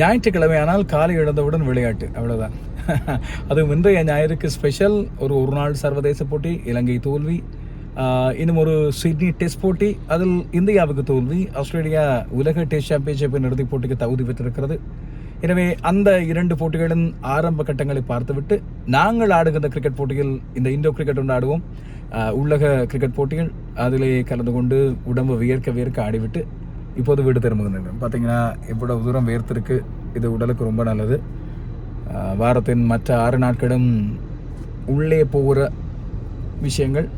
ஞாயிற்றுக்கிழமையானால் காலை எழுந்தவுடன் விளையாட்டு. அவ்வளோதான் அதுவும் இன்றைய ஞாயிறுக்கு ஸ்பெஷல் ஒரு ஒரு நாள் சர்வதேச போட்டி இலங்கை தோல்வி இன்னும் ஒரு சிட்னி டெஸ்ட் போட்டி அதில் இந்தியாவுக்கு தோல்வி ஆஸ்திரேலியா உலக டெஸ்ட் சாம்பியன்ஷிப்பின் இறுதிப் போட்டிக்கு தகுதி பெற்றிருக்கிறது. எனவே அந்த இரண்டு போட்டிகளின் ஆரம்ப கட்டங்களை பார்த்துவிட்டு நாங்கள் ஆடுகின்ற கிரிக்கெட் போட்டியில் இந்த இண்டோ கிரிக்கெட் ஒன்று ஆடுவோம். உள்ளக கிரிக்கெட் போட்டிகள் அதிலே கலந்து கொண்டு உடம்பு வியர்க்க வியர்க்க ஆடிவிட்டு இப்போது வீடு திரும்புகின்றன பார்த்தீங்கன்னா இவ்வளவு தூரம் வேர்த்திருக்கு. இது உடலுக்கு ரொம்ப நல்லது. வாரத்தின் மற்ற ஆறு நாட்களும் உள்ளே போகிற விஷயங்கள்.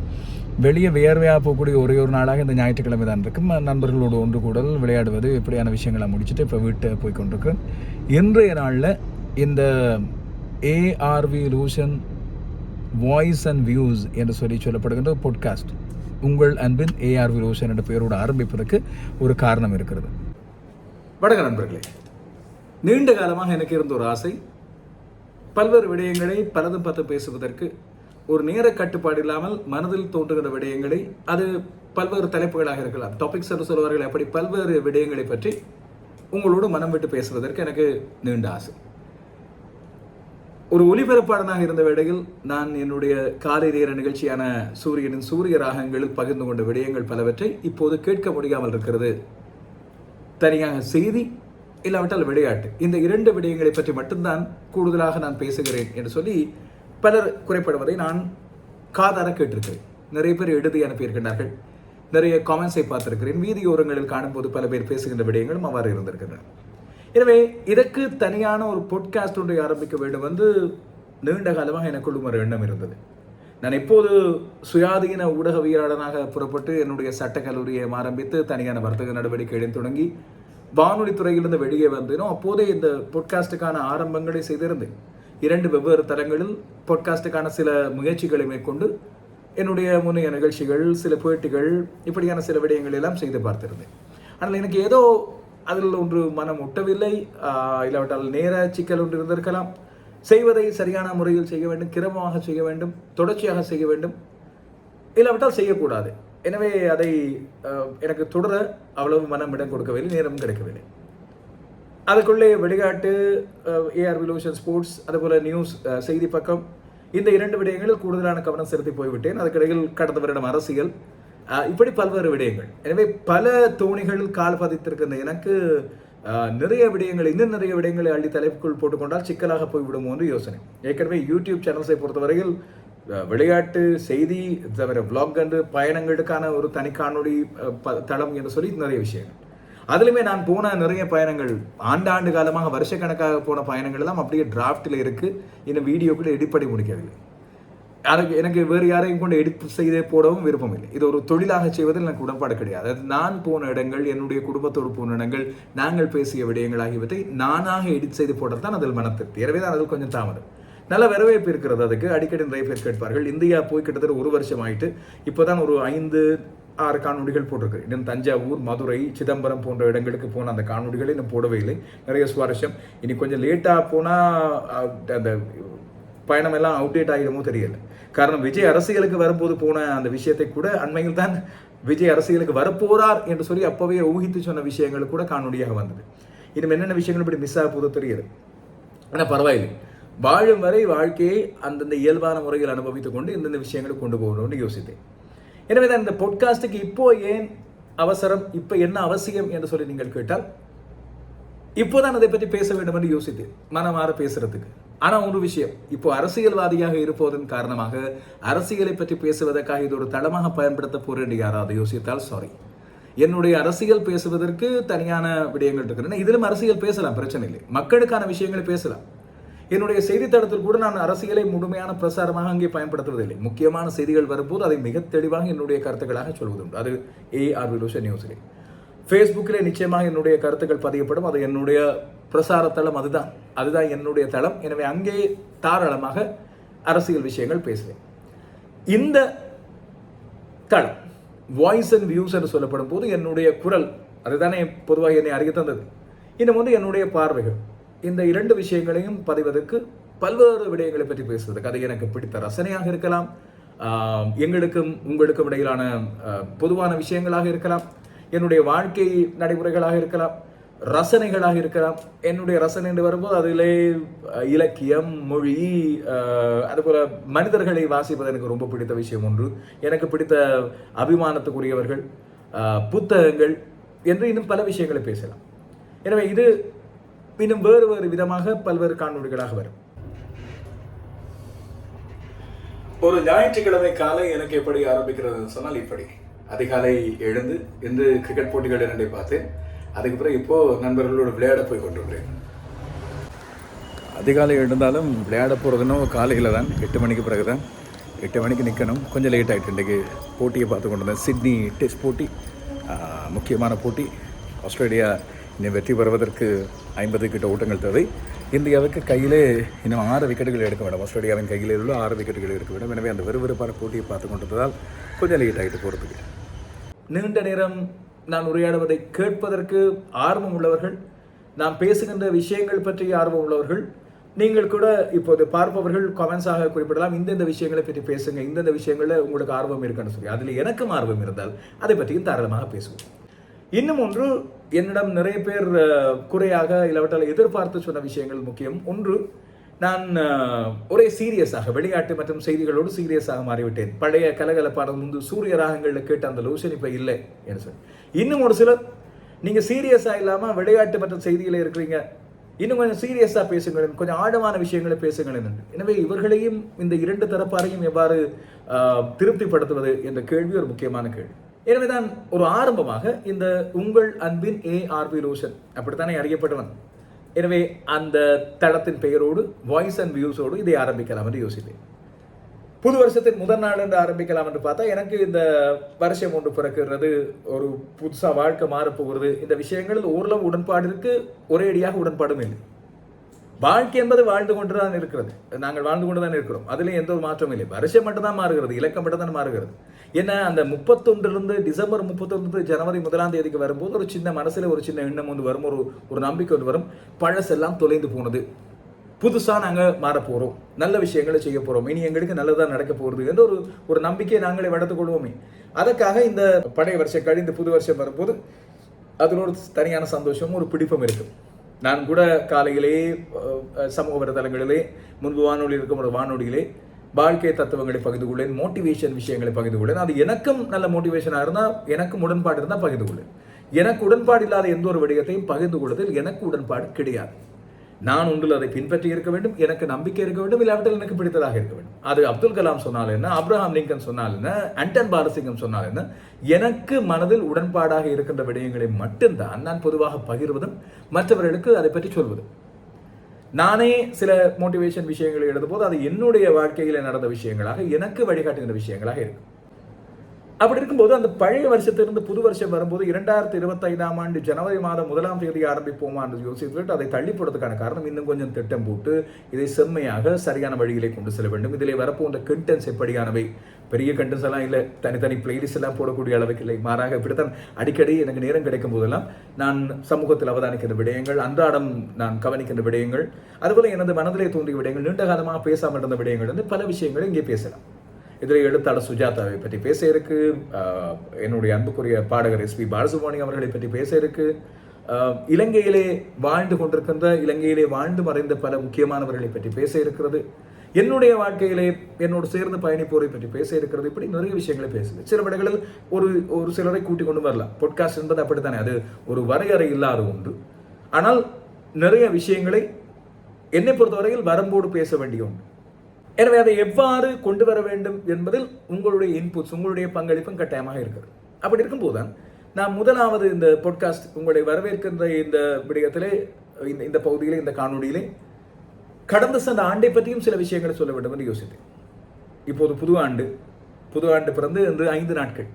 வெளியே வியர்வையாக போகக்கூடிய ஒரே ஒரு நாளாக இந்த ஞாயிற்றுக்கிழமை தான் இருக்கும். நண்பர்களோடு ஒன்று கூடல் விளையாடுவது இப்படியான விஷயங்களை முடிச்சுட்டு இப்போ வீட்டை போய் கொண்டிருக்கிறேன் இன்றைய நாளில் இந்த AR evolution voice and views என்று சொல்லி சொல்லப்படுகின்ற பாட்காஸ்ட் உங்கள் அன்பின் ஏஆர் விரோசன் என்ற பெயரோடு ஆரம்பிப்பதற்கு ஒரு காரணம் இருக்கிறது. வணக்க நண்பர்களே. நீண்ட காலமாக எனக்கு இருந்த ஒரு ஆசை பல்வேறு விடயங்களை பலதும் பார்த்து பேசுவதற்கு ஒரு நேர கட்டுப்பாடு இல்லாமல் மனதில் தோன்றுகிற விடயங்களை அது பல்வேறு தலைப்புகளாக இருக்கலாம். டாபிக்ஸ் என்று சொல்வார்கள் அப்படி பல்வேறு விடயங்களை பற்றி உங்களோடு மனம் விட்டு பேசுவதற்கு எனக்கு நீண்ட ஆசை. ஒரு ஒளிபரப்பாளனாக இருந்த வேளையில் நான் என்னுடைய காலை நேர நிகழ்ச்சியான சூரியனின் சூரிய ராகங்களில் பகிர்ந்து கொண்ட விடயங்கள் பலவற்றை இப்போது கேட்க முடியாமல் இருக்கிறது. தனியாக செய்தி இல்லாவிட்டால் விளையாட்டு. இந்த இரண்டு விடயங்களை பற்றி மட்டும்தான் கூடுதலாக நான் பேசுகிறேன் என்று சொல்லி பலர் குறைப்படுவதை நான் காதார கேட்டிருக்கிறேன். நிறைய பேர் எழுதி அனுப்பியிருக்கின்றார்கள். நிறைய காமெண்ட்ஸை பார்த்திருக்கிறேன். வீதியோரங்களில் காணும்போது பல பேர் பேசுகின்ற விடயங்களும் அவ்வாறு இருந்திருக்கின்றன. எனவே இதற்கு தனியான ஒரு பொட்காஸ்ட் ஒன்றை ஆரம்பிக்க வேண்டும் வந்து நீண்ட காலமாக எனக்குள்ளும் ஒரு எண்ணம் இருந்தது. நான் எப்போது சுயாதீன ஊடகவியலாளனாக புறப்பட்டு என்னுடைய சட்ட கல்லூரியை ஆரம்பித்து தனியான வர்த்தக நடவடிக்கைகளை தொடங்கி வானொலி துறையிலிருந்து வெளியே வந்தேனோ அப்போதே இந்த பொட்காஸ்டுக்கான ஆரம்பங்களை செய்திருந்தேன். இரண்டு வெவ்வேறு தளங்களில் பொட்காஸ்டுக்கான சில முயற்சிகளை மேற்கொண்டு என்னுடைய முன்னைய நிகழ்ச்சிகள் சில பேட்டிகள் இப்படியான சில விடயங்கள் எல்லாம் செய்து பார்த்திருந்தேன். ஆனால் எனக்கு ஏதோ அதில் ஒன்று மனம் ஒட்டவில்லை. இல்லாவிட்டால் நேர சிக்கல் ஒன்று இருந்திருக்கலாம். செய்வதை சரியான முறையில் செய்ய வேண்டும் கிரமமாக செய்ய வேண்டும் தொடர்ச்சியாக செய்ய வேண்டும். இல்லாவிட்டால் செய்யக்கூடாது. எனவே அதை எனக்கு தொடர அவ்வளவு மனம் இடம் கொடுக்கவில்லை நேரம் கிடைக்கவில்லை. அதுக்குள்ளே விளையாட்டு ஏஆர் விலோஷன் ஸ்போர்ட்ஸ் அதுபோல் நியூஸ் செய்தி பக்கம். இந்த இரண்டு விடயங்களில் கூடுதலான கவனம் செலுத்தி போய்விட்டேன். அதுக்கிடையில் கடந்த வருடம் அரசியல் இப்படி பல்வேறு விடயங்கள். எனவே பல தோணிகளில் கால் பதித்திருக்கின்ற எனக்கு நிறைய விடயங்கள் இன்னும் நிறைய விடயங்களை அள்ளி தலைப்புக்குள் போட்டுக்கொண்டால் சிக்கலாக போய்விடுமோ என்று யோசனை. ஏற்கனவே யூடியூப் சேனல்ஸை பொறுத்தவரையில் விளையாட்டு செய்தி தவிர விளாக் என்று பயணங்களுக்கான ஒரு தனி காணொளி ப- தளம் என்று சொல்லி நிறைய விஷயங்கள். அதுலேயுமே நான் போன நிறைய பயணங்கள் ஆண்டாண்டு காலமாக வருஷக்கணக்காக போன பயணங்கள் எல்லாம் அப்படியே டிராஃப்டில் இருக்குது இன்னும் வீடியோக்குள்ளே எடிப்படி முடிக்கவில்லை. எனக்கு எனக்கு வேறு யாரையும் கொண்டு எடிட் செய்தே போடவும் விருப்பம் இல்லை இது ஒரு தொழிலாக செய்வதில் எனக்கு உடன்பாடு கிடையாது. அது நான் போன இடங்கள் என்னுடைய குடும்பத்தோடு போன இடங்கள் நாங்கள் பேசிய விடயங்கள் ஆகியவற்றை நானாக எடிட் செய்து போடுறது தான் அதில் மனத்திருப்தி. எனவே தான் அதில் கொஞ்சம் தாமதம். நல்ல வரவேற்பு இருக்கிறது அதுக்கு. அடிக்கடி நிறைய பேர் கேட்பார்கள் இந்தியா போய் கிட்டத்தட்ட ஒரு வருஷம் ஆயிட்டு இப்போதான் ஒரு ஐந்து ஆறு காணொடிகள் போட்டிருக்கு. இன்னும் தஞ்சாவூர் மதுரை சிதம்பரம் போன்ற இடங்களுக்கு போன அந்த காணொளிகளை இன்னும் போடவே இல்லை. நிறைய சுவாரஸ்யம். இனி கொஞ்சம் லேட்டாக போனால் அந்த பயணம் எல்லாம் அவுடேட் ஆகிடுமோ தெரியல. காரணம் விஜய் அரசியலுக்கு வரும்போது போன அந்த விஷயத்தை கூட அண்மையில் தான் விஜய் அரசியலுக்கு வரப்போறார் என்று சொல்லி அப்போவே ஊகித்து சொன்ன விஷயங்கள் கூட காணொலியாக வந்தது. இன்னும் என்னென்ன விஷயங்கள் இப்படி மிஸ் ஆக போதோ தெரியல. ஆனால் பரவாயில்லை. வாழும் வரை வாழ்க்கையை அந்தந்த இயல்பான முறையில் அனுபவித்துக் கொண்டு இந்தந்த விஷயங்களை கொண்டு போகணும்னு யோசித்தேன். எனவே தான் இந்த பொட்காஸ்ட்டுக்கு இப்போ ஏன் அவசரம் இப்போ என்ன அவசியம் என்று சொல்லி நீங்கள் கேட்டால் இப்போதான் அதை பற்றி பேச வேண்டும் என்று யோசித்தேன். மனமாற பேசுறதுக்கு. ஆனால் ஒரு விஷயம். இப்போ அரசியல்வாதியாக இருப்பதன் காரணமாக அரசியலை பற்றி பேசுவதற்காக இது ஒரு தளமாக பயன்படுத்த போறேன் யாராவது யோசித்தால் சாரி என்னுடைய அரசியல் பேசுவதற்கு தனியான விடயங்கள் இருக்கிறேன். இதிலும் அரசியல் பேசலாம் பிரச்சனை இல்லை. மக்களுக்கான விஷயங்களை பேசலாம். என்னுடைய செய்தித்தளத்தில் கூட நான் அரசியலை முழுமையான பிரசாரமாக அங்கே பயன்படுத்துவதில்லை. முக்கியமான செய்திகள் வரும்போது அதை மிக தெளிவாக என்னுடைய கருத்துக்களாக சொல்வதுண்டு. அது ஏஆர் விலூஷன் நியூஸ்லேயே ஃபேஸ்புக்கில் நிச்சயமாக என்னுடைய கருத்துக்கள் பதியப்படும். அது என்னுடைய பிரசார தளம் அதுதான். அதுதான் என்னுடைய தளம். எனவே அங்கே தாராளமாக அரசியல் விஷயங்கள் பேசுவேன். இந்த தளம் வாய்ஸ் அண்ட் வியூஸ் என்று சொல்லப்படும் போது என்னுடைய குரல் அதுதானே பொதுவாக என்னை அறிய தந்தது. இன்னும் வந்து என்னுடைய பார்வைகள். இந்த இரண்டு விஷயங்களையும் பதிவதற்கு பல்வேறு விடயங்களை பற்றி பேசுவதற்கு அது எனக்கு பிடித்த ரசனையாக இருக்கலாம். எங்களுக்கும் உங்களுக்கும் இடையிலான பொதுவான விஷயங்களாக இருக்கலாம். என்னுடைய வாழ்க்கை நடைமுறைகளாக இருக்கலாம் ரசனைகளாக இருக்கலாம். என்னுடைய ரசனை என்று வரும்போது அதிலே இலக்கியம் மொழி அதுபோல மனிதர்களை வாசிப்பது எனக்கு ரொம்ப பிடித்த விஷயம் ஒன்று. எனக்கு பிடித்த அபிமானத்துக்குரியவர்கள் புத்தகங்கள் என்று இன்னும் பல விஷயங்களை பேசலாம். எனவே இது இன்னும் வேறு வேறு விதமாக பல்வேறு காணொலிகளாக வரும். ஒரு ஞாயிற்றுக்கிழமை காலை எனக்கு எப்படி ஆரம்பிக்கிறது சொன்னால் இப்படி. அதிகாலை எழுந்து இன்று கிரிக்கெட் போட்டிகள் இரண்டை பார்த்தேன். அதுக்கு பிறகு நண்பர்களோடு விளையாட போய் கொண்டிருக்கிறேன். அதிகாலை எழுந்தாலும் விளையாட போகிறதுனோ காலையில் தான். எட்டு மணிக்கு பிறகு தான் எட்டு மணிக்கு நிற்கணும் கொஞ்சம் லேட் ஆகிட்டு இன்றைக்கு போட்டியை பார்த்து கொண்டு வந்தேன் சிட்னி டெஸ்ட் போட்டி முக்கியமான போட்டி. ஆஸ்திரேலியா இன்னும் வெற்றி பெறுவதற்கு ஐம்பது கிட்ட ஓட்டங்கள் தேவை. இந்தியாவுக்கு கையிலே இன்னும் ஆறு விக்கெட்டுகள் எடுக்க வேண்டும். ஆஸ்திரேலியாவின் கையில் உள்ள ஆறு விக்கெட்டுகள் எடுக்க வேண்டும். எனவே அந்த விறுவிறுப்பான போட்டியை பார்த்து கொண்டதால் கொஞ்சம் லேட் ஆகிட்டு போகிறதுக்கு நீண்ட நேரம் நான் உரையாடுவதை கேட்பதற்கு ஆர்வம் உள்ளவர்கள் நாம் பேசுகின்ற விஷயங்கள் பற்றி ஆர்வம் உள்ளவர்கள் நீங்கள் கூட இப்போது பார்ப்பவர்கள் கமெண்ட்ஸாக குறிப்பிடலாம். இந்தந்த விஷயங்களை பற்றி பேசுங்க இந்தந்த விஷயங்களில் உங்களுக்கு ஆர்வம் இருக்குன்னு சொல்லி. அதில் எனக்கும் ஆர்வம் இருந்தால் அதை பற்றியும் தாராளமாக பேசுவோம். இன்னும் ஒன்று என்னிடம் நிறைய பேர் குறையாக இல்லாவிட்டால் எதிர்பார்த்து சொன்ன விஷயங்கள் முக்கியம். ஒன்று நான் ஒரே சீரியஸாக விளையாட்டு மற்றும் செய்திகளோடு சீரியஸாக மாறிவிட்டேன். பழைய கலகலப்பான முன்பு சூரிய ராகங்களில் கேட்ட அந்த லூஷன் இப்போ இல்லை என்று சொல்லி. இன்னும் ஒரு சிலர் நீங்கள் சீரியஸாக இல்லாமல் விளையாட்டு மற்றும் செய்தியில் இருக்கிறீங்க. இன்னும் கொஞ்சம் சீரியஸாக பேசுங்களேன் கொஞ்சம் ஆழமான விஷயங்களை பேசுங்களேன் என்று. எனவே இவர்களையும் இந்த இரண்டு தரப்பாரையும் எவ்வாறு திருப்திப்படுத்துவது என்ற கேள்வி ஒரு முக்கியமான கேள்வி. எனவேதான் ஒரு ஆரம்பமாக இந்த உங்கள் அன்பின் ஏ ஆர்பி ரோஷன் அப்படித்தானே அறியப்பட்டவன். எனவே அந்த தளத்தின் பெயரோடு வாய்ஸ் அண்ட் வியூஸோடு இதை ஆரம்பிக்கலாம் என்று யோசித்தேன் புது வருஷத்தின் முதல் நாள் என்று ஆரம்பிக்கலாம் என்று பார்த்தா எனக்கு இந்த வருஷம் ஒன்று பிறக்கிறது ஒரு புதுசாக வாழ்க்கை மாறப்போகிறது இந்த விஷயங்களில் ஓரளவு உடன்பாடு இருக்குது ஒரே அடியாக உடன்பாடும் இல்லை. வாழ்க்கை என்பது வாழ்ந்து கொண்டுதான் இருக்கிறது. நாங்கள் வாழ்ந்து கொண்டுதான் இருக்கிறோம். அதுல எந்த ஒரு மாற்றமும் இல்லை. வருஷம் மட்டும்தான் மாறுகிறது. இலக்கம் மட்டும் தான் மாறுகிறது. ஏன்னா அந்த முப்பத்தொன்றிலிருந்து டிசம்பர் முப்பத்தொன்று ஜனவரி முதலாம் தேதிக்கு வரும்போது ஒரு சின்ன மனசுல ஒரு சின்ன எண்ணம் ஒன்று வரும். ஒரு ஒரு நம்பிக்கை ஒன்று வரும். பழசெல்லாம் தொலைந்து போனது. புதுசாக நாங்கள் மாறப்போகிறோம் நல்ல விஷயங்களை செய்ய போகிறோம் இனி எங்களுக்கு நல்லதாக நடக்க போகிறது என்ற ஒரு ஒரு நம்பிக்கையை நாங்களே வளர்த்து கொள்வோமே. அதற்காக இந்த பழைய வருஷம் கழிந்து புது வருஷம் வரும்போது அதில் ஒரு தனியான சந்தோஷமும் ஒரு பிடிப்பும் இருக்குது நான் கூட காலையிலே சமூக வலைதளங்களிலே முன்பு வானொலி இருக்கும் ஒரு வானொலியிலே வாழ்க்கை தத்துவங்களை பகிர்ந்து கொள்ளேன் மோட்டிவேஷன் விஷயங்களை பகிர்ந்து கொள்ளேன் அது எனக்கும் நல்ல மோட்டிவேஷனாக இருந்தால் எனக்கும் உடன்பாடு இருந்தால் பகிர்ந்து கொள்ளேன் எனக்கு உடன்பாடு இல்லாத எந்த ஒரு விடயத்தையும் பகிர்ந்து கொள்வதில் எனக்கு உடன்பாடு கிடையாது. நான் ஒன்றில் அதை பின்பற்றி இருக்க வேண்டும் எனக்கு நம்பிக்கை இருக்க வேண்டும் இல்லாவிட்டால் எனக்கு பிடித்ததாக இருக்க வேண்டும். அது அப்துல் கலாம் சொன்னால் என்ன அப்ரஹாம் லிங்கன் சொன்னால் என்ன அண்டன் பாரசிங்கம் சொன்னால் என்ன எனக்கு மனதில் உடன்பாடாக இருக்கின்ற விடயங்களை மட்டும்தான் நான் பொதுவாக பகிர்வதும் மற்றவர்களுக்கு அதை பற்றி சொல்வதும். நானே சில மோட்டிவேஷன் விஷயங்களை எழுதும்போது அது என்னுடைய வாழ்க்கையில் நடந்த விஷயங்களாக எனக்கு வழிகாட்டுகின்ற விஷயங்களாக இருக்கும். அப்படி இருக்கும்போது அந்த பழைய வருஷத்திலிருந்து புது வருஷம் வரும்போது இரண்டாயிரத்தி இருபத்தைந்தாம் ஆண்டு ஜனவரி மாதம் முதலாம் தேதி ஆரம்பிப்போமா என்று யோசித்துவிட்டு அதை தள்ளி போடுறதுக்கான காரணம் இன்னும் கொஞ்சம் திட்டம் போட்டு இதை செம்மையாக சரியான வழிகளை கொண்டு செல்ல வேண்டும். இதில் வரப்போன்ற கண்டென்ட்ஸ் எப்படியானவை? பெரிய கண்டென்ட்ஸ் எல்லாம் இல்லை. தனித்தனி பிளேலிஸ்ட் எல்லாம் போடக்கூடிய அளவுக்கு இல்லை. மாறாக இப்படித்தான் அடிக்கடி எனக்கு நேரம் கிடைக்கும் போதெல்லாம் நான் சமூகத்தில் அவதானிக்கின்ற விடயங்கள் அன்றாடம் நான் கவனிக்கின்ற விடயங்கள் அதுபோல எனது மனதிலே தோன்றிய விடயங்கள் நீண்ட காலமாக பேசாமல் இருந்த விடயங்கள் வந்து பல விஷயங்களை இங்கே பேசலாம். இதில் எழுத்தாளர் சுஜாதாவை பற்றி பேச இருக்கு. என்னுடைய அன்புக்குரிய பாடகர் எஸ் பி பாலசுப்ரமணியம் அவர்களை பற்றி பேச இருக்கு. இலங்கையிலே வாழ்ந்து கொண்டிருக்கின்ற இலங்கையிலே வாழ்ந்து மறைந்த பல முக்கியமானவர்களை பற்றி பேச இருக்கிறது. என்னுடைய வாழ்க்கையிலே என்னோடு சேர்ந்து பயணிப்போரை பற்றி பேச இருக்கிறது. இப்படி நிறைய விஷயங்களை பேசுது. சில விடங்களில் ஒரு ஒரு சிலரை கூட்டிக் கொண்டு வரலாம். பொட்காஸ்ட் என்பது அப்படித்தானே? அது ஒரு வரையறை இல்லாத ஒன்று. ஆனால் நிறைய விஷயங்களை என்னை பொறுத்தவரையில் வரம்போடு பேச வேண்டிய ஒன்று. எனவே அதை எவ்வாறு கொண்டு வர வேண்டும் என்பதில் உங்களுடைய இன்புட்ஸ் உங்களுடைய பங்களிப்பும் கட்டாயமாக இருக்கிறது. அப்படி இருக்கும்போது தான் நான் முதலாவது இந்த பாட்காஸ்ட் உங்களை வரவேற்கின்ற இந்த விடயத்திலே இந்த இந்த பகுதியிலே இந்த காணொளியிலே கடந்த சென்ற ஆண்டை பற்றியும் சில விஷயங்களை சொல்ல வேண்டும் என்று யோசித்தேன். இப்போது புது ஆண்டு புது ஆண்டு பிறந்து இன்று ஐந்து நாட்கள்.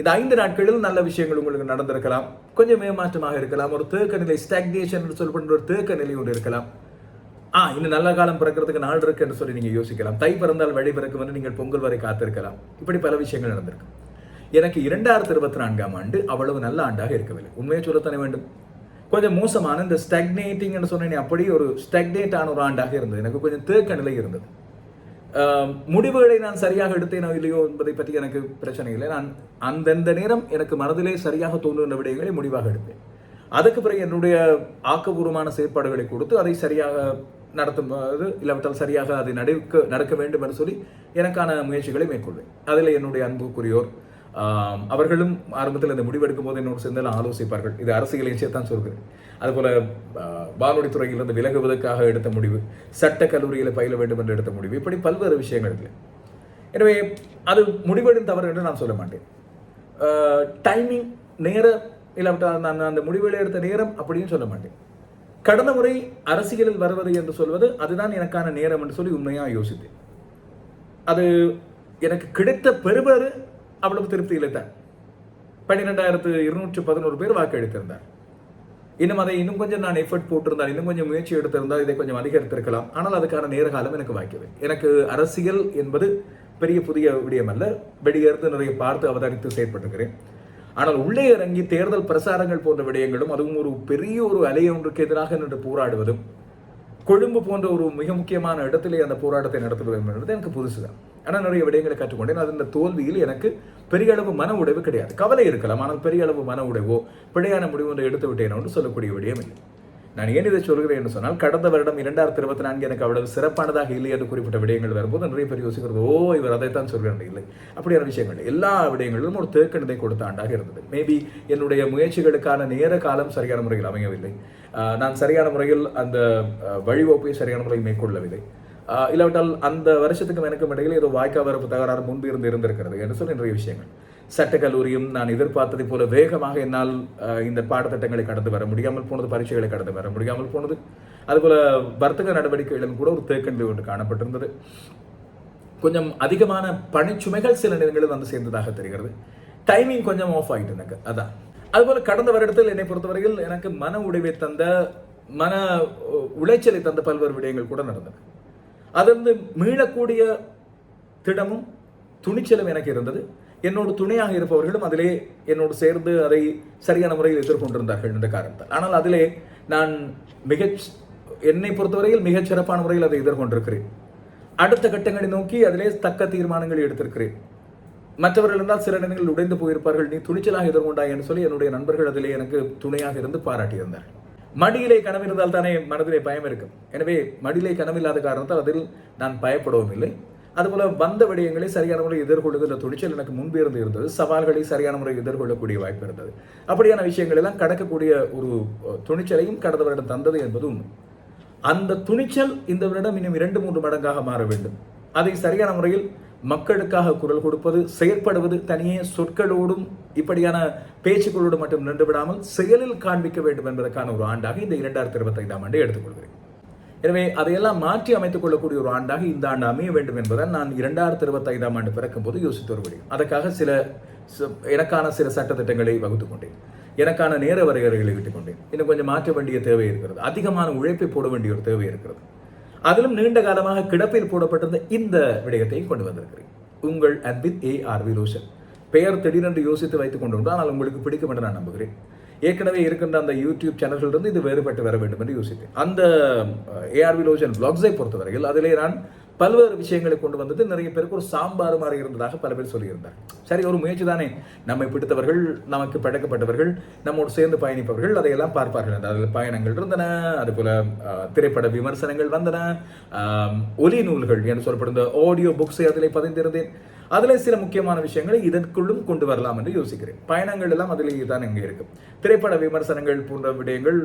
இந்த ஐந்து நாட்களில் நல்ல விஷயங்கள் உங்களுக்கு நடந்திருக்கலாம். கொஞ்சம் ஏமாற்றமாக இருக்கலாம். ஒரு தேக்க நிலை ஸ்டாக்னேஷன் என்று சொல்லப்படுற ஒரு தேக்க நிலை ஒன்று இருக்கலாம். ஆ இன்னும் நல்ல காலம் பிறக்கிறதுக்கு நாள் இருக்கு என்று சொல்லி நீங்கள் யோசிக்கலாம். தை பிறந்தால் வழி பிறக்கும் என்று நீங்கள் பொங்கல் வரை காத்திருக்கலாம். இப்படி பல விஷயங்கள் நடந்திருக்கு. எனக்கு இரண்டாயிரத்தி இருபத்தி நான்காம் ஆண்டு அவ்வளவு நல்ல ஆண்டாக இருக்கவில்லை. உண்மையை சொல்லத்தானே வேண்டும்? கொஞ்சம் மோசமான இந்த ஸ்டக்னேட்டிங்னு சொன்னேன் அப்படியே ஒரு ஸ்டக்னேட் ஆன ஒரு ஆண்டாக இருந்தது. எனக்கு கொஞ்சம் தேக்க நிலை இருந்தது. முடிவுகளை நான் சரியாக எடுத்தேனோ இல்லையோ என்பதை பற்றி எனக்கு பிரச்சனை இல்லை. நான் அந்தந்த நேரம் எனக்கு மனதிலே சரியாக தோன்றுகின்ற விடயங்களை முடிவாக எடுப்பேன் அதுக்கு பிறகு என்னுடைய ஆக்கபூர்வமான செயற்பாடுகளை கொடுத்து அதை சரியாக நடத்தும் போது இல்லாவிட்டால் சரியாக அதை நடக்க நடக்க வேண்டும் என்று சொல்லி எனக்கான முயற்சிகளை மேற்கொள்வேன். அதில் என்னுடைய அன்புக்குரியோர் அவர்களும் ஆரம்பத்தில் இந்த முடிவெடுக்கும் போது என்னோடு சேர்ந்தால் ஆலோசிப்பார்கள். இது அரசியலையும் தான் சொல்கிறேன். அதுபோல் வானொலி துறையிலிருந்து விலகுவதற்காக எடுத்த முடிவு சட்ட கல்லூரியில் பயில வேண்டும் என்று எடுத்த முடிவு இப்படி பல்வேறு விஷயங்கள் இல்லை எனவே அது முடிவெடும் தவறு என்று நான் சொல்ல மாட்டேன். டைமிங் நேர இல்லாவிட்டால் நான் அந்த முடிவுகளை எடுத்த நேரம் அப்படின்னு சொல்ல மாட்டேன். கடந்த முறை அரசியலில் வருவது என்று சொல்வது அதுதான் எனக்கான நேரம் என்று சொல்லி உண்மையாக யோசித்தேன். அது எனக்கு கிடைத்த பெறுபேறு அவ்வளவு திருப்தி இல்லை தான் பன்னிரெண்டாயிரத்து இருநூற்று பதினோரு பேர் வாக்களித்திருந்தார். இன்னும் அதை இன்னும் கொஞ்சம் நான் எஃபர்ட் போட்டிருந்தால் இன்னும் கொஞ்சம் முயற்சி எடுத்திருந்தால் இதை கொஞ்சம் அதிகரித்திருக்கலாம். ஆனால் அதுக்கான நேர காலம் எனக்கு வாய்க்கவே எனக்கு அரசியல் என்பது பெரிய புதிய விடயம் அல்ல. வெளியேறது நிறைய பார்த்து அவதானித்து செயற்பட்டுக்கிறேன் ஆனால் உள்ளே இறங்கி தேர்தல் பிரசாரங்கள் போன்ற விடயங்களும் அதுவும் ஒரு பெரிய ஒரு அலை ஒன்றுக்கு எதிராக நின்று போராடுவதும் கொழும்பு போன்ற ஒரு மிக முக்கியமான இடத்திலே அந்த போராட்டத்தை நடத்துவது என்பது எனக்கு புதுசு தான் ஆனால் நிறைய விடயங்களை கற்றுக்கொண்டேன். அது இந்த தோல்வியில் எனக்கு பெரிய அளவு மன உடைவு கிடையாது. கவலை இருக்கலாம் ஆனால் பெரிய அளவு மன உடைவோ பிழையான முடிவு ஒன்று எடுத்து விட்டேனோ என்று சொல்லக்கூடிய விடயம் இல்லை. நான் ஏன் இதை சொல்கிறேன் என்று சொன்னால் கடந்த வருடம் இரண்டாயிரத்தி இருபத்தி நான்கு எனக்கு அவ்வளவு சிறப்பானதாக இல்லை என்று குறிப்பிட்ட விடயங்கள் வரும்போது நிறைய பேர் யோசிக்கிறது ஓ இவர் அதைத்தான் சொல்கிறேன் இல்லை. அப்படியான விஷயங்கள். எல்லா விடயங்களிலும் ஒரு தேக்கணத்தை கொடுத்த ஆண்டாக இருந்தது. மேபி என்னுடைய முயற்சிகளுக்கான நேர காலம் சரியான முறையில் அமையவில்லை. நான் சரியான முறையில் அந்த ஆஹ், வழிவகுப்பை சரியான முறையில் மேற்கொள்ளவில்லை. இல்லாவிட்டால் அந்த வருஷத்துக்கும் எனக்கும் இடையில் ஏதோ வாய்க்கா வரப்பு தகராறு முன்பு இருந்து இருந்திருக்கிறது என்று சொல்லி நிறைய விஷயங்கள். சட்டக்கல்லூரியும் நான் எதிர்பார்த்ததை போல வேகமாக என்னால் இந்த பாடத்திட்டங்களை கடந்து வர முடியாமல் போனது பரீட்சைகளை கடந்து வர முடியாமல் போனது. அதுபோல வர்த்தக நடவடிக்கைகளிலும் கூட ஒரு தேக்கநிலை ஒன்று காணப்பட்டிருந்தது. கொஞ்சம் அதிகமான பணிச்சுமைகள் சில நேரங்களில் வந்து சேர்ந்ததாக தெரிகிறது. டைமிங் கொஞ்சம் ஆஃப் ஆகிட்டு எனக்கு அதான். அதுபோல கடந்த வருடத்தில் என்னை பொறுத்தவரையில் எனக்கு மன உடைவை தந்த மன உ- உளைச்சலை தந்த பல்வேறு விடயங்கள் கூட நடந்தன. அதிலிருந்து மீளக்கூடிய திடமும் துணிச்சலும் எனக்கு இருந்தது. என்னோடு துணையாக இருப்பவர்களும் அதிலே என்னோடு சேர்ந்து அதை சரியான முறையில் எதிர்கொண்டிருந்தார்கள் என்ற காரணத்தால். ஆனால் அதிலே நான் மிகச் என்னை பொறுத்தவரையில் மிகச் சிறப்பான முறையில் அதை எதிர்கொண்டிருக்கிறேன். அடுத்த கட்டங்களை நோக்கி அதிலே தக்க தீர்மானங்களை எடுத்திருக்கிறேன். மற்றவர்கள் இருந்தால் சில நேரங்களில் உடைந்து போயிருப்பார்கள் நீ துணிச்சலாக எதிர்கொண்டாய் என்று சொல்லி என்னுடைய நண்பர்கள் அதிலே எனக்கு துணையாக இருந்து பாராட்டியிருந்தார்கள். மடியிலே கனவு இருந்தால் தானே மனதிலே பயம் இருக்கும். எனவே மடியிலே கனவில்லாத காரணத்தால் அதில் நான் பயப்படவும் இல்லை. அதுபோல் வந்த விடயங்களை சரியான முறை எதிர்கொள்ளுகிற துணிச்சல் எனக்கு முன்பு இருந்து இருந்தது. சவால்களை சரியான முறை எதிர்கொள்ளக்கூடிய வாய்ப்பு இருந்தது. அப்படியான விஷயங்கள் எல்லாம் கடக்கக்கூடிய ஒரு துணிச்சலையும் கடந்த வருடம் தந்தது என்பது உண்மை அந்த துணிச்சல் இந்த வருடம் இன்னும் இரண்டு மூன்று மடங்காக மாற வேண்டும். அதை சரியான முறையில் மக்களுக்காக குரல் கொடுப்பது செயற்படுவது தனியே சொற்களோடும் இப்படியான பேச்சுக்களோடு மட்டும் நின்று விடாமல் செயலில் காண்பிக்க வேண்டும் என்பதற்கான ஒரு ஆண்டாக இந்த இரண்டாயிரத்தி இருபத்தைந்தாம் ஆண்டை எடுத்துக்கொள்கிறேன். எனவே அதையெல்லாம் மாற்றி அமைத்துக் கொள்ளக்கூடிய ஒரு ஆண்டாக இந்த ஆண்டு அமைய வேண்டும் என்பதை நான் இரண்டாயிரத்தி இருபத்தி ஐந்தாம் ஆண்டு பிறக்கும் போது யோசித்து வருகிறேன் அதற்காக சில ச- எனக்கான சில சட்டத்திட்டங்களை வகுத்து கொண்டேன். எனக்கான நேர வரையறைகளை விட்டுக் கொண்டேன். இன்னும் கொஞ்சம் மாற்ற வேண்டிய தேவை இருக்கிறது. அதிகமான உழைப்பை போட வேண்டிய ஒரு தேவை இருக்கிறது. அதிலும் நீண்ட காலமாக கிடப்பில் போடப்பட்டிருந்த இந்த விடயத்தை கொண்டு வந்திருக்கிறேன். உங்கள் அன்பின் ஏ ஆர் வி ரோஷன். பெயர் திடீரென்று யோசித்து வைத்துக் கொண்டு ஆனால் உங்களுக்கு பிடிக்கும் என்று நான் நம்புகிறேன். ஏற்கனவே இருக்கின்ற அந்த யூடியூப் சேனல்களிலிருந்து இது வேறுபட்டு வர வேண்டும் என்று யோசித்தேன். அந்த ஏஆர்வி லோஜன் பிளாக்ஸை பொறுத்தவரையில் அதிலே நான் பல்வேறு விஷயங்களை கொண்டு வந்தது நிறைய பேருக்கு ஒரு சாம்பார் மாதிரி இருந்ததாக பல பேர் சொல்லியிருந்தார். சரி ஒரு முயற்சி தானே. நம்மை பிடித்தவர்கள் நமக்கு பழக்கப்பட்டவர்கள் நம்மோடு சேர்ந்து பயணிப்பவர்கள் அதையெல்லாம் பார்ப்பார்கள். அதில் பயணங்கள் இருந்தன அதுபோல திரைப்பட விமர்சனங்கள் வந்தன ஒலி நூல்கள் என்று சொல்லப்படும் இந்த ஆடியோ புக்ஸை அதில் பதிந்திருந்தேன். அதில் சில முக்கியமான விஷயங்களை இதற்குள்ளும் கொண்டு வரலாம் என்று யோசிக்கிறேன். பயணங்கள் எல்லாம் அதிலேயே தான் இங்கே இருக்கு. திரைப்பட விமர்சனங்கள் போன்ற விடயங்கள்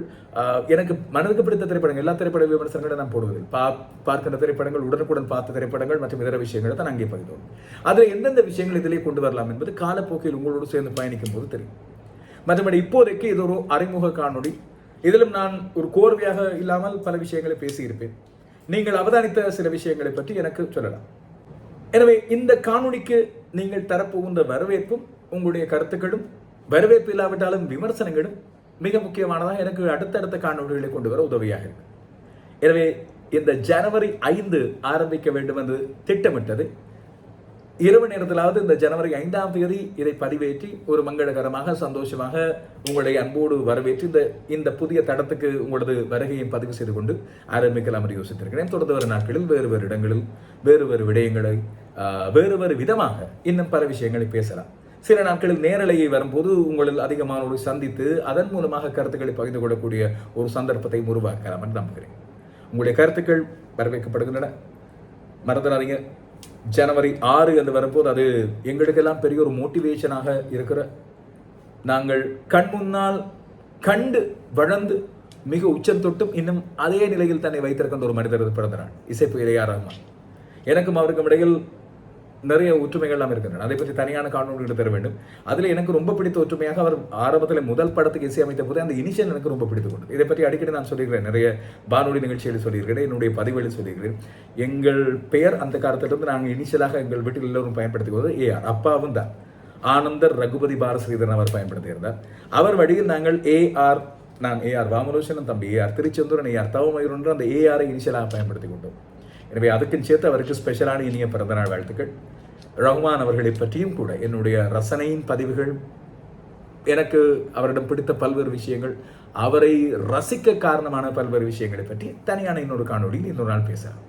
எனக்கு மனதுக்கு பிடித்த திரைப்படங்கள் எல்லா திரைப்பட விமர்சனங்களும் நான் போடுவதில்லை. பா பார்க்கின்ற திரைப்படங்கள் உடனுக்குடன் பார்த்த திரைப்படங்கள் மற்றும் இதர விஷயங்களை தான் அங்கே பகிர்ந்தோம் அதில் எந்தெந்த விஷயங்கள் இதிலே கொண்டு வரலாம் என்பது காலப்போக்கில் உங்களோடு சேர்ந்து பயணிக்கும் போது தெரியும். மற்றபடி இப்போதைக்கு இது ஒரு அறிமுக காணொளி. இதிலும் நான் ஒரு கோர்வையாக இல்லாமல் பல விஷயங்களை பேசியிருப்பேன். நீங்கள் அவதானித்த சில விஷயங்களை பற்றி எனக்கு சொல்லலாம். எனவே இந்த காணொளிக்கு நீங்கள் தரப்போகின்ற வரவேற்பும் உங்களுடைய கருத்துக்களும் வரவேற்பு இல்லாவிட்டாலும் விமர்சனங்களும் மிக முக்கியமானதாக எனக்கு அடுத்தடுத்த காணொலிகளை கொண்டு வர உதவியாக இருக்கு. எனவே இந்த ஜனவரி ஐந்து ஆரம்பிக்க வேண்டும் என்று திட்டமிட்டது. இரவு நேரத்திலாவது இந்த ஜனவரி ஐந்தாம் தேதி இதை பதிவேற்றி ஒரு மங்களகரமாக சந்தோஷமாக உங்களுடைய அன்போடு வரவேற்று இந்த இந்த புதிய தடத்துக்கு உங்களது வருகையும் பதிவு செய்து கொண்டு ஆரம்பிக்கலாம் என்று யோசித்திருக்கிறேன். தொடர்ந்து வரும் நாட்களில் வேறு வேறு இடங்களில் வேறு வேறு விடயங்களை வேறு வேறு விதமாக இன்னும் பல விஷயங்களை பேசலாம். சில நாட்களில் நேரலையை வரும்போது உங்களில் அதிகமானோரை சந்தித்து அதன் மூலமாக கருத்துக்களை பகிர்ந்து கொள்ளக்கூடிய ஒரு சந்தர்ப்பத்தை உருவாக்கலாம் என்று நம்புகிறேன். உங்களுடைய கருத்துக்கள் வரவேற்கப்படுகின்றன. மறந்துடாதீங்க. ஜனவரி ஆறு என்று வரும்போது அது எங்களுக்கெல்லாம் பெரிய ஒரு மோட்டிவேஷனாக இருக்கிற நாங்கள் கண் முன்னால் கண்டு வளர்ந்து மிக உச்சம் தொட்டும் இன்னும் அதே நிலையில் தன்னை வைத்திருக்கின்ற ஒரு மனிதர் பிறந்த நாள். இசைப்பு இளையா எனக்கும் அவருக்கும் இடையில் நிறைய ஒற்றுமைகள்லாம் இருக்கின்றன. அதை பற்றி தனியான காணொலிகள் தர வேண்டும். அதில் எனக்கு ரொம்ப பிடித்த ஒற்றுமையாக அவர் ஆரம்பத்தில் முதல் படத்துக்கு இசையமைத்த போது அந்த இனிஷியல் எனக்கு ரொம்ப பிடித்து கொண்டு இதை பற்றி அடிக்கடி நான் சொல்லியிருக்கிறேன். நிறைய வானொலி நிகழ்ச்சியில் சொல்லியிருக்கிறேன். என்னுடைய பதிவுகளில் சொல்லியிருக்கிறேன். எங்கள் பெயர் அந்த காலத்திலிருந்து நாங்கள் இனிஷியலாக எங்கள் வீட்டில் எல்லோரும் பயன்படுத்திக் ஏஆர் அப்பாவும் தான். ஆனந்தர் ரகுபதி பாலஸ்ரீதரன் அவர் பயன்படுத்தியிருந்தார். அவர் வழியில் நாங்கள் ஏஆர் நான் ஏஆர் வாமலோசனன் தம்பி ஏஆர் திருச்செந்தூரன் ஏஆர் தவமயூர் என்று அந்த ஏஆரை இனிஷியலாக பயன்படுத்தி கொண்டோம். எனவே அதுக்கும் சேர்த்து அவருக்கு ஸ்பெஷலான இனிய பிறந்தநாள் வாழ்த்துக்கள். ரஹ்மான் அவர்களை பற்றியும் கூட என்னுடைய ரசனையின் பதிவுகள் எனக்கு அவரிடம் பிடித்த பல்வேறு விஷயங்கள் அவரை ரசிக்க காரணமான பல்வேறு விஷயங்களை பற்றி தனியான இன்னொரு காணொலியில் இன்னொரு நாள் பேசலாம்.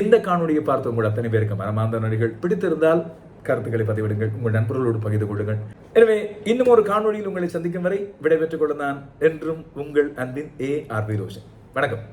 இந்த காணொலியை பார்த்து உங்கள் அத்தனை பேருக்கு மனமார்ந்த நடிகள் பிடித்திருந்தால் கருத்துக்களை பதிவிடுங்கள். உங்கள் நண்பர்களோடு பகிர்ந்து கொள்ளுங்கள். எனவே இன்னும் ஒரு காணொலியில் உங்களை சந்திக்கும் வரை விடைபெற்றுக் கொள்ள நான் என்றும் உங்கள் அன்பின் ஏ ஆர் வி ரோஷன் வணக்கம்.